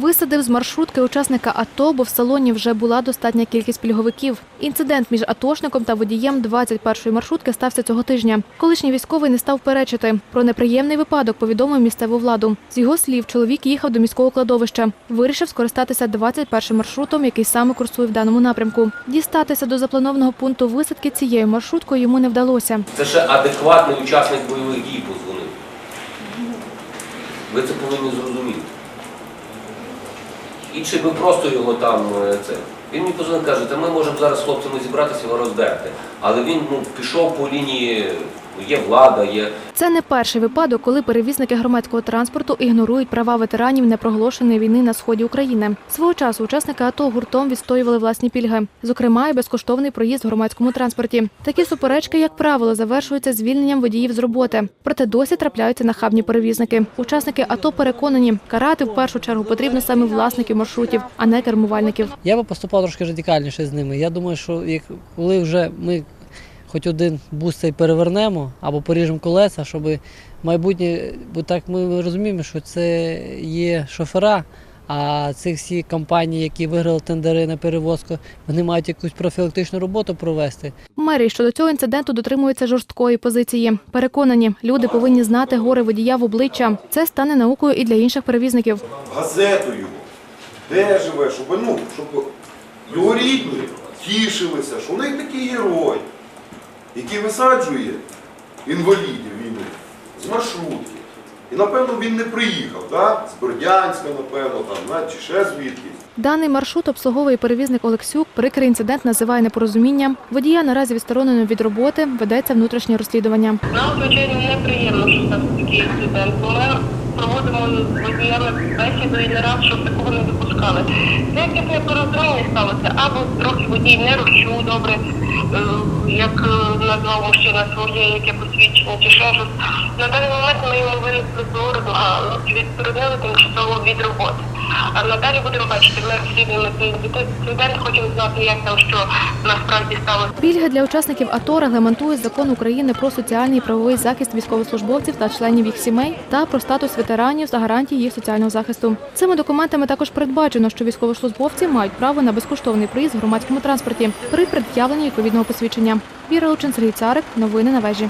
Висадив з маршрутки учасника АТО, бо в салоні вже була достатня кількість пільговиків. Інцидент між атошником та водієм 21-ї маршрутки стався цього тижня. Колишній військовий не став перечити. Про неприємний випадок повідомив місцеву владу. З його слів, чоловік їхав до міського кладовища. Вирішив скористатися 21-м маршрутом, який саме курсує в даному напрямку. Дістатися до запланованого пункту висадки цією маршруткою йому не вдалося. Це ще адекватний учасник бойових дій позвонив. Ви це повинні зрозуміти. І чи ви просто його там е, це. Він мені позвонив, каже, та ми можемо зараз з хлопцями зібратися і його роздерти. Але він ну, пішов по лінії, є влада, є. Це не перший випадок, коли перевізники громадського транспорту ігнорують права ветеранів непроголошеної війни на сході України. Свого часу учасники АТО гуртом відстоювали власні пільги, зокрема, і безкоштовний проїзд в громадському транспорті. Такі суперечки, як правило, завершуються звільненням водіїв з роботи. Проте досі трапляються нахабні перевізники. Учасники АТО переконані, карати в першу чергу потрібно саме власників маршрутів, а не кермувальників. Я би поступав трошки радикальніше з ними. Я думаю, що як коли вже ми хоч один бус цей перевернемо або поріжемо колеса, щоб майбутнє, бо так ми розуміємо, що це є шофера. А ці всі компанії, які виграли тендери на перевозку, вони мають якусь профілактичну роботу провести. Мерії щодо цього інциденту дотримуються жорсткої позиції. Переконані, люди повинні знати горе водія в обличчя. Це стане наукою і для інших перевізників. газету його, де живе, щоб, ну, щоб його рідні тішилися, що в них такий герой, який висаджує інвалідів війни з маршрутки. І напевно він не приїхав, так? з Бердянська, напевно, там, на- чи ще звідкись. Даний маршрут обслуговує перевізник Олексюк. Прикрий інцидент називає непорозумінням. Водія наразі відсторонено від роботи, ведеться внутрішнє розслідування. Нам, звичайно, неприємно, що стався такий інцидент, проводимо водіями бесіду і не раз, щоб такого не допускали. Це якесь сталося, або трохи водій не розчув добре, е, як е, назвав мужчина своє, яке посвідчення чи ще щось. На даний момент ми йому винесли з а відсторонили тимчасово від роботи. А надалі будемо бачити, ми розслідуємо цей інцидент, хочемо знати, як там що насправді сталося. Пільги для учасників АТО регламентує закон України про соціальний і правовий захист військовослужбовців та членів їх сімей та про статус ветеранів та гарантії їх соціального захисту. Цими документами також передбачено, що військовослужбовці мають право на безкоштовний проїзд в громадському транспорті при пред'явленні відповідного посвідчення. Віра Лучин, Сергій Царик. Новини на вежі.